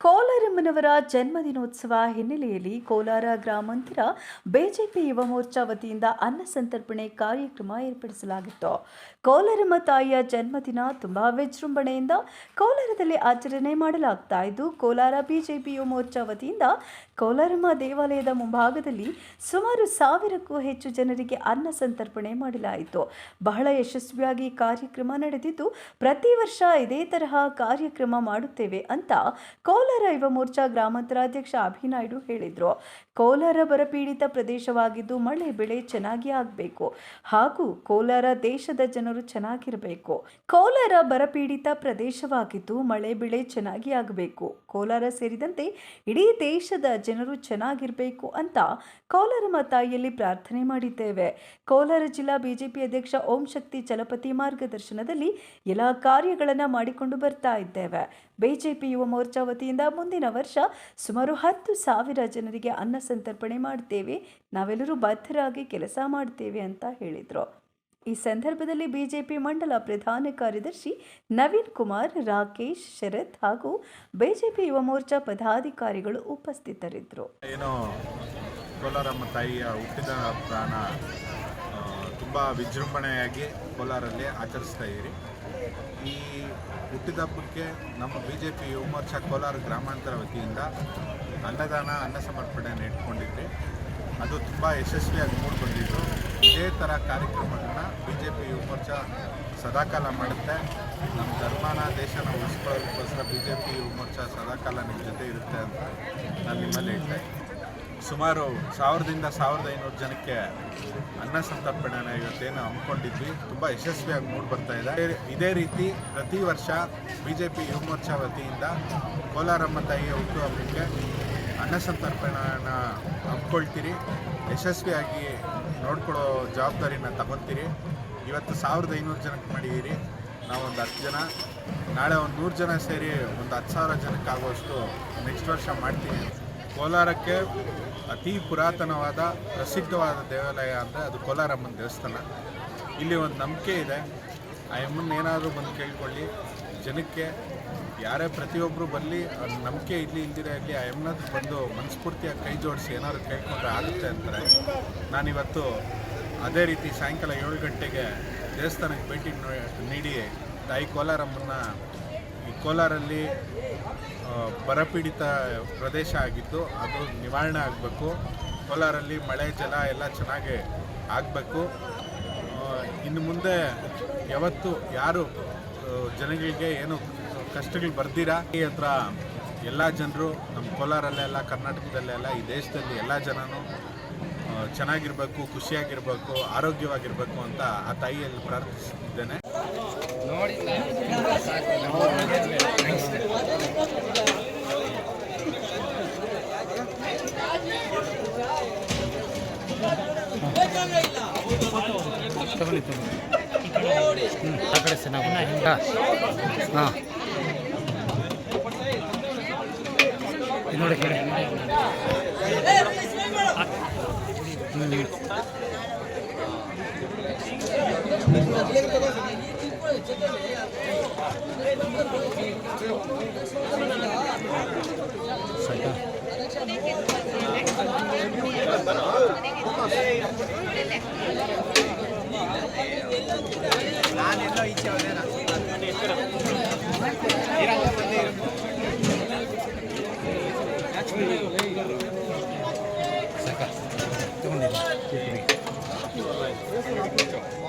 ಕೋಲಾರಮ್ಮನವರ ಜನ್ಮದಿನೋತ್ಸವ ಹಿನ್ನೆಲೆಯಲ್ಲಿ ಕೋಲಾರ ಗ್ರಾಮಾಂತರ ಬಿಜೆಪಿ ಯುವ ಮೋರ್ಚಾ ವತಿಯಿಂದ ಅನ್ನ ಸಂತರ್ಪಣೆ ಕಾರ್ಯಕ್ರಮ ಏರ್ಪಡಿಸಲಾಗಿತ್ತು. ಕೋಲಾರಮ್ಮ ತಾಯಿಯ ಜನ್ಮದಿನ ತುಂಬಾ ವಿಜೃಂಭಣೆಯಿಂದ ಕೋಲಾರದಲ್ಲಿ ಆಚರಣೆ ಮಾಡಲಾಗ್ತಾ ಇದ್ದು, ಕೋಲಾರ ಬಿಜೆಪಿ ಯುವ ಮೋರ್ಚಾ ವತಿಯಿಂದ ಕೋಲಾರಮ್ಮ ದೇವಾಲಯದ ಮುಂಭಾಗದಲ್ಲಿ ಸುಮಾರು ಸಾವಿರಕ್ಕೂ ಹೆಚ್ಚು ಜನರಿಗೆ ಅನ್ನ ಸಂತರ್ಪಣೆ ಮಾಡಲಾಯಿತು. ಬಹಳ ಯಶಸ್ವಿಯಾಗಿ ಕಾರ್ಯಕ್ರಮ ನಡೆದಿದ್ದು, ಪ್ರತಿ ವರ್ಷ ಇದೇ ತರಹ ಕಾರ್ಯಕ್ರಮ ಮಾಡುತ್ತೇವೆ ಅಂತ ಕೋಲಾರ ಯುವ ಮೋರ್ಚಾ ಗ್ರಾಮಾಂತರಾಧ್ಯಕ್ಷ ಅಭಿನಾಯ್ಡು ಹೇಳಿದರು. ಕೋಲಾರ ಬರಪೀಡಿತ ಪ್ರದೇಶವಾಗಿದ್ದು ಮಳೆ, ಬೆಳೆ ಚೆನ್ನಾಗಿ ಆಗಬೇಕು. ಹಾಗೂ ಕೋಲಾರ ದೇಶದ ಜನರು ಚೆನ್ನಾಗಿರಬೇಕು. ಕೋಲಾರ ಬರಪೀಡಿತ ಪ್ರದೇಶವಾಗಿದ್ದು ಮಳೆ, ಬೆಳೆ ಚೆನ್ನಾಗಿ ಆಗಬೇಕು. ಕೋಲಾರ ಸೇರಿದಂತೆ ಇಡೀ ದೇಶದ ಜನರು ಚೆನ್ನಾಗಿರಬೇಕು ಅಂತ ಕೋಲಾರಮ್ಮ ತಾಯಿಯಲ್ಲಿ ಪ್ರಾರ್ಥನೆ ಮಾಡಿದ್ದೇವೆ. ಕೋಲಾರ ಜಿಲ್ಲಾ ಬಿಜೆಪಿ ಅಧ್ಯಕ್ಷ ಓಂ ಶಕ್ತಿ ಚಲಪತಿ ಮಾರ್ಗದರ್ಶನದಲ್ಲಿ ಎಲ್ಲ ಕಾರ್ಯಗಳನ್ನು ಮಾಡಿಕೊಂಡು ಬರ್ತಾ ಇದ್ದೇವೆ. ಬಿಜೆಪಿ ಯುವ ಮೋರ್ಚಾ ವತಿಯಿಂದ ಮುಂದಿನ ವರ್ಷ ಸುಮಾರು ಹತ್ತು ಸಾವಿರ ಜನರಿಗೆ ಅನ್ನ ಸಂತರ್ಪಣೆ ಮಾಡ್ತೇವೆ. ನಾವೆಲ್ಲರೂ ಬದ್ಧರಾಗಿ ಕೆಲಸ ಮಾಡ್ತೇವೆ ಅಂತ ಹೇಳಿದರು. ಈ ಸಂದರ್ಭದಲ್ಲಿ ಬಿಜೆಪಿ ಮಂಡಲ ಪ್ರಧಾನ ಕಾರ್ಯದರ್ಶಿ ನವೀನ್ ಕುಮಾರ್, ರಾಕೇಶ್ ಶರತ್ ಹಾಗೂ ಬಿಜೆಪಿ ಯುವ ಮೋರ್ಚಾ ಪದಾಧಿಕಾರಿಗಳು ಉಪಸ್ಥಿತರಿದ್ದರು. ಏನೋ ಕೋಲಾರಮ್ಮ ತಾಯಿಯ ಹುಟ್ಟಿದ ಪ್ರಾಣ ತುಂಬ ವಿಜೃಂಭಣೆಯಾಗಿ ಕೋಲಾರಲ್ಲಿ ಆಚರಿಸ್ತಾ ಇದ್ದೀರಿ. ಈ ಹುಟ್ಟಿದ ಹಬ್ಬಕ್ಕೆ ನಮ್ಮ B J P Yuva Morcha Kolar ಗ್ರಾಮಾಂತರ ವತಿಯಿಂದ ಅನ್ನದಾನ, ಅನ್ನ ಸಮರ್ಪಣೆಯನ್ನು ಇಟ್ಕೊಂಡಿದ್ವಿ. ಅದು ತುಂಬ ಯಶಸ್ವಿಯಾಗಿ ಮೂಡಿ ಬಂದಿದ್ದು ಇದೇ ಥರ ಕಾರ್ಯಕ್ರಮಗಳನ್ನ B J P Yuva Morcha ಸದಾಕಾಲ ಮಾಡುತ್ತೆ. ನಮ್ಮ ಧರ್ಮನ, ದೇಶನ ಉಳಿಸ್ಕೊಳ್ಳೋದಕ್ಕೋಸ್ಕರ B J P Yuva Morcha ಸದಾಕಾಲ ನಿಮ್ಮ ಜೊತೆ ಇರುತ್ತೆ ಅಂತ ನಾನು ನಿಮ್ಮಲ್ಲಿ ಹೇಳ್ತಾ ಸುಮಾರು ಸಾವಿರದಿಂದ ಸಾವಿರದ ಐನೂರು ಜನಕ್ಕೆ ಅನ್ನ ಸಂತರ್ಪಣೆನ ಇವತ್ತೇನು ಹಮ್ಮಿಕೊಂಡಿದ್ವಿ. ತುಂಬ ಯಶಸ್ವಿಯಾಗಿ ಮೂಡಿ ಬರ್ತಾ ಇದೆ. ಇದೇ- ರೀತಿ ಪ್ರತಿ ವರ್ಷ B J P Yuva Morcha ವತಿಯಿಂದ ಕೋಲಾರಮ್ಮ ತಾಯಿಯ ಹುಟ್ಟುಹಬ್ಬಕ್ಕೆ ಅನ್ನ ಸಂತರ್ಪಣೆನ ಹಮ್ಮಿಕೊಳ್ತೀರಿ. ಯಶಸ್ವಿಯಾಗಿ ನೋಡ್ಕೊಳ್ಳೋ ಜವಾಬ್ದಾರಿನ ತಗೊತೀರಿ. ಇವತ್ತು ಸಾವಿರದ ಐನೂರು ಜನಕ್ಕೆ ಮಾಡಿದ್ದೀರಿ. ನಾವೊಂದು ಹತ್ತು ಜನ, ನಾಳೆ ಒಂದು ನೂರು ಜನ ಸೇರಿ ಒಂದು ಹತ್ತು ಸಾವಿರ ಜನಕ್ಕೆ ಆಗುವಷ್ಟು ನೆಕ್ಸ್ಟ್ ವರ್ಷ ಮಾಡ್ತೀನಿ ಕೋಲಾರಕ್ಕೆ ಅತಿ ಪುರಾತನವಾದ ಪ್ರಸಿದ್ಧವಾದ ದೇವಾಲಯ ಅಂದರೆ ಅದು ಕೋಲಾರಮ್ಮನ ದೇವಸ್ಥಾನ. ಇಲ್ಲಿ ಒಂದು ನಂಬಿಕೆ ಇದೆ. ಆ ಅಮ್ಮನ ಏನಾದರೂ ಬಂದು ಕೇಳ್ಕೊಳ್ಳಿ. ಜನಕ್ಕೆ ಯಾರೇ ಪ್ರತಿಯೊಬ್ಬರು ಬರಲಿ ನಂಬಿಕೆ ಇಲ್ಲಿ ಇಲ್ದಿರ ಇಲ್ಲಿ ಆ ಅಮ್ಮನ ಬಂದು ಮನಸ್ಫೂರ್ತಿಯಾಗಿ ಕೈ ಜೋಡಿಸಿ ಏನಾದರೂ ಕೇಳ್ಕೊಂಡ್ರೆ ಆಗುತ್ತೆ ಅಂತಾರೆ. ನಾನಿವತ್ತು ಅದೇ ರೀತಿ ಸಾಯಂಕಾಲ ಏಳು ಗಂಟೆಗೆ ದೇವಸ್ಥಾನಕ್ಕೆ ಭೇಟಿ ನೀಡಿ, ತಾಯಿ ಕೋಲಾರಮ್ಮನ ಕೋಲಾರಲ್ಲಿ ಬರಪೀಡಿತ ಪ್ರದೇಶ ಆಗಿದ್ದು ಅದು ನಿವಾರಣೆ ಆಗಬೇಕು. ಕೋಲಾರಲ್ಲಿ ಮಳೆ, ಜಲ ಎಲ್ಲ ಚೆನ್ನಾಗಿ ಆಗಬೇಕು. ಇನ್ನು ಮುಂದೆ ಯಾವತ್ತು ಯಾರು ಜನಗಳಿಗೆ ಏನು ಕಷ್ಟಗಳು ಬರ್ದಿರಾ? ಈ ಹತ್ರ ಎಲ್ಲ ಜನರು ನಮ್ಮ ಕೋಲಾರಲ್ಲೆಲ್ಲ ಕರ್ನಾಟಕದಲ್ಲೆಲ್ಲ ಈ ದೇಶದಲ್ಲಿ ಎಲ್ಲ ಜನನೂ ಚೆನ್ನಾಗಿರಬೇಕು, ಖುಷಿಯಾಗಿರಬೇಕು, ಆರೋಗ್ಯವಾಗಿರಬೇಕು ಅಂತ ಆ ತಾಯಿಯಲ್ಲಿ ಪ್ರಾರ್ಥಿಸಿದ್ದೇನೆ. ತಗೊಳ್ಳಿ ತಗೊಳ್ಳಿ ಆ ಕಡೆ ನಾವು ಹಾಂ. ನೋಡಿ ಇದು ನಾನು ಎಲ್ಲೋ ಈಚೆ ಹೋದೆ ಸಾಕ ತಗೊಂಡಿಲ್ಲ